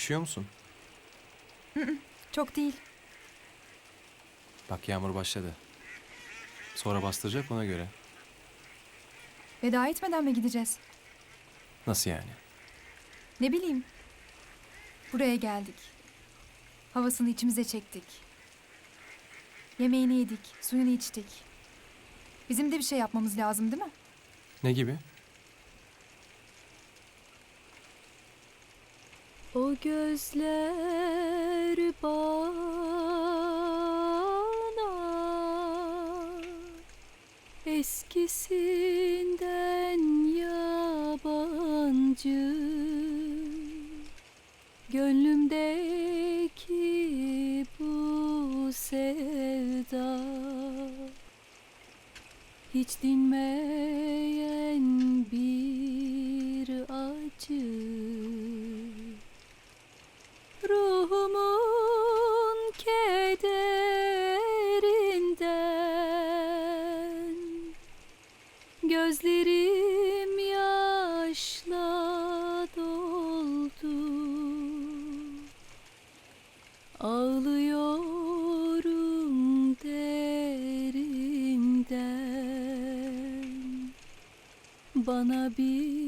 Üşüyor musun? Çok değil. Bak yağmur başladı. Sonra bastıracak ona göre. Veda etmeden mi gideceğiz? Nasıl yani? Ne bileyim. Buraya geldik. Havasını içimize çektik. Yemeğini yedik, suyunu içtik. Bizim de bir şey yapmamız lazım değil mi? Ne gibi? O gözler bana eskisinden yabancı. Gönlümdeki bu sevda hiç dinmeyen bir acı Gözlerim yaşla doldu. Ağlıyorum derinden. Bana bilmem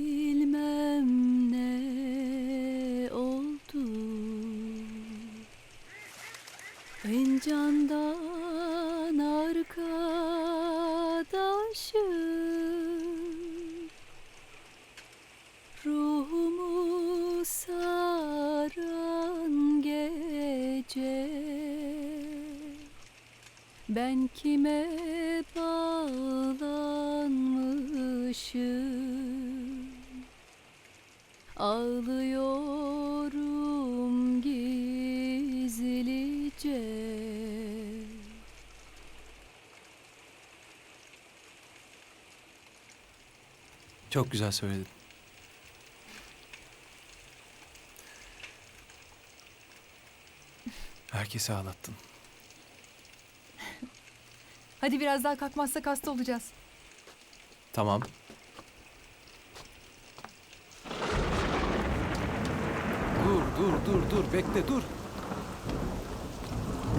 saran gece. Ben kime bağlanmışım? Ağlıyorum gizlice. Çok güzel söyledin. Herkesi ağlattın. Hadi biraz daha kalkmazsak hasta olacağız. Tamam. Dur, dur, dur, dur. Bekle, dur.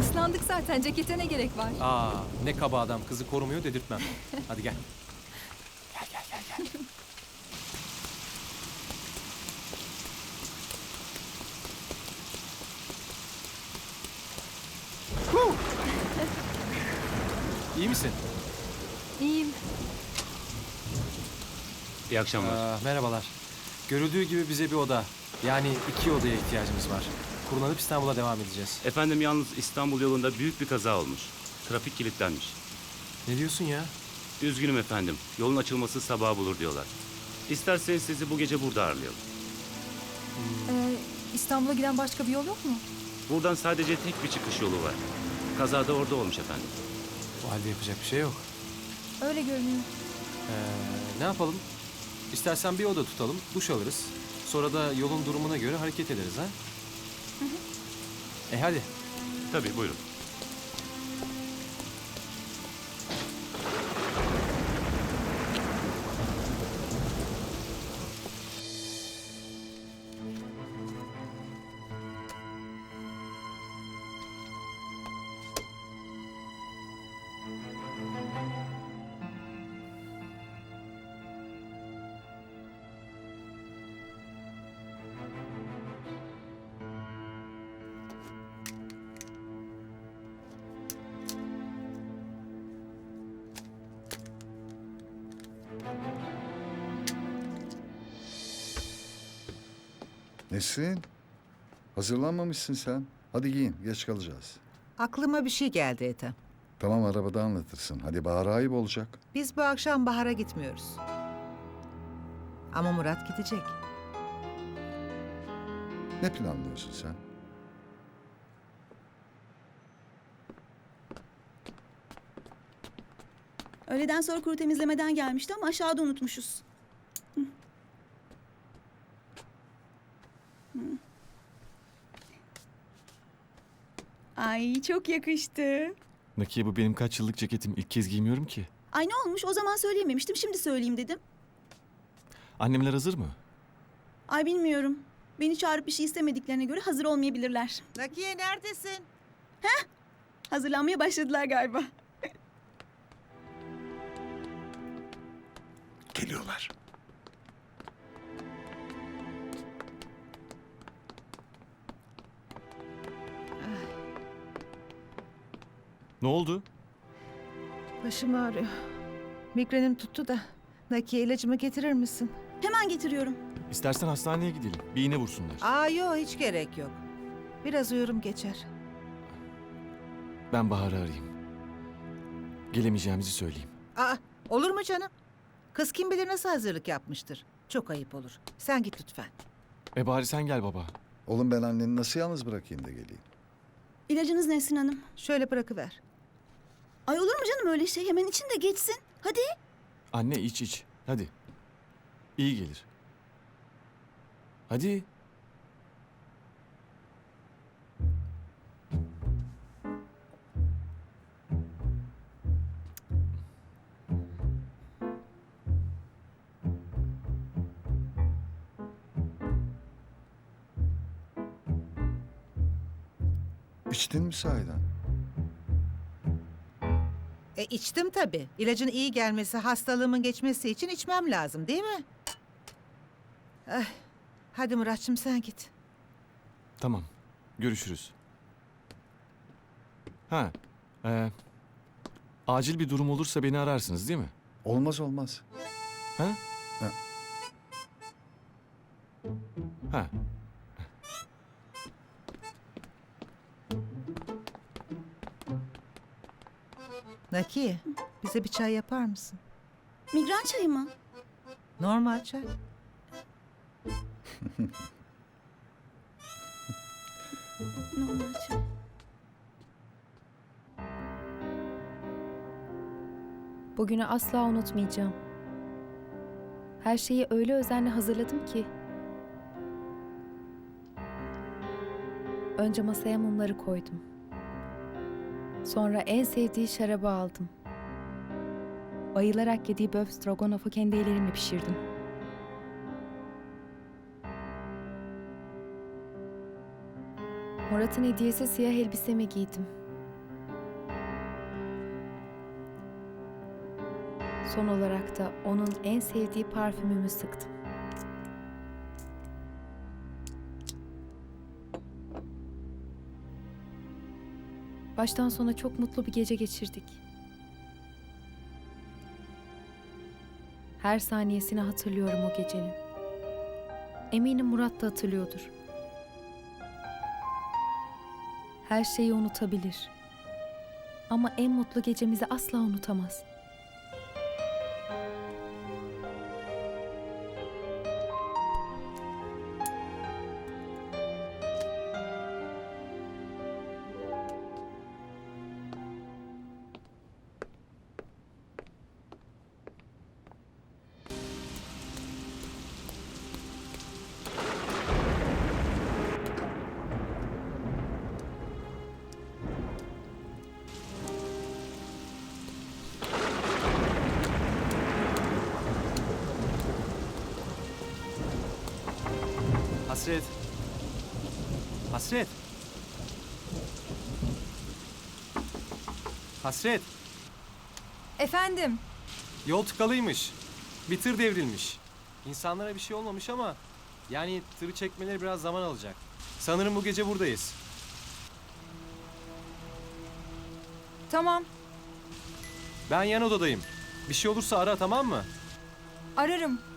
Islandık zaten. Cekete ne gerek var? Aa, ne kaba adam. Kızı korumuyor dedirtmem. Hadi gel. Gel, gel, gel, gel. Huh! İyi misin? İyiyim. İyi akşamlar. Aa, merhabalar. Görüldüğü gibi bize bir oda, yani iki odaya ihtiyacımız var. Kullanıp İstanbul'a devam edeceğiz. Efendim yalnız İstanbul yolunda büyük bir kaza olmuş. Trafik kilitlenmiş. Ne diyorsun ya? Üzgünüm efendim. Yolun açılması sabah bulur diyorlar. İsterseniz sizi bu gece burada ağırlayalım. Ee, İstanbul'a giden başka bir yol yok mu? Buradan sadece tek bir çıkış yolu var. Kazada orada olmuş efendim. O halde yapacak bir şey yok. Öyle görünüyor. Ee, ne yapalım? İstersen bir oda tutalım, duş alırız. Sonra da yolun durumuna göre hareket ederiz ha? E hadi. Tabii buyurun. Nesrin? Hazırlanmamışsın sen. Hadi giyin, geç kalacağız. Aklıma bir şey geldi Ethem. Tamam arabada anlatırsın. Hadi Bahar'a ayıp olacak. Biz bu akşam Bahar'a gitmiyoruz. Ama Murat gidecek. Ne planlıyorsun sen? Öğleden sonra kuru temizlemeden gelmişti ama aşağıda unutmuşuz. Ay çok yakıştı. Nakiye bu benim kaç yıllık ceketim. İlk kez giymiyorum ki. Ay ne olmuş o zaman söyleyememiştim şimdi söyleyeyim dedim. Annemler hazır mı? Ay bilmiyorum. Beni çağırıp bir şey istemediklerine göre hazır olmayabilirler. Nakiye neredesin? Hazırlanmaya başladılar galiba. Geliyorlar. Ne oldu? Başım ağrıyor. Migrenim tuttu da. Nakiye ilacımı getirir misin? Hemen getiriyorum. İstersen hastaneye gidelim. Bir iğne vursunlar. Aa yok hiç gerek yok. Biraz uyurum geçer. Ben Bahar'ı arayayım. Gelemeyeceğimizi söyleyeyim. Aa olur mu canım? Kız kim bilir nasıl hazırlık yapmıştır. Çok ayıp olur. Sen git lütfen. E bari sen gel baba. Oğlum ben anneni nasıl yalnız bırakayım da geleyim? İlacınız Nesrin Hanım. Şöyle bırakıver. Ay olur mu canım öyle şey? Hemen için de geçsin. Hadi. Anne iç iç. Hadi. İyi gelir. Hadi. İçtin mi sahiden? E içtim tabii. İlacın iyi gelmesi, hastalığımın geçmesi için içmem lazım değil mi? Ay, hadi Muratçım sen git. Tamam. Görüşürüz. Ha. E, acil bir durum olursa beni ararsınız değil mi? Olmaz olmaz. Ha? Ha. Ha. Nakiye, bize bir çay yapar mısın? Migren çayı mı? Normal çay. Normal çay. Bugünü asla unutmayacağım. Her şeyi öyle özenle hazırladım ki. Önce masaya mumları koydum. Sonra en sevdiği şarabı aldım. Bayılarak yediği böf stroganofu kendi ellerimle pişirdim. Murat'ın hediyesi siyah elbisemi giydim. Son olarak da onun en sevdiği parfümümü sıktım. Baştan sona çok mutlu bir gece geçirdik. Her saniyesini hatırlıyorum o gecenin. Eminim Murat da hatırlıyordur. Her şeyi unutabilir. Ama en mutlu gecemizi asla unutamaz. Hasret. Hasret. Hasret. Efendim. Yol tıkalıymış. Bir tır devrilmiş. İnsanlara bir şey olmamış ama yani tırı çekmeleri biraz zaman alacak. Sanırım bu gece buradayız. Tamam. Ben yan odadayım. Bir şey olursa ara tamam mı? Ararım.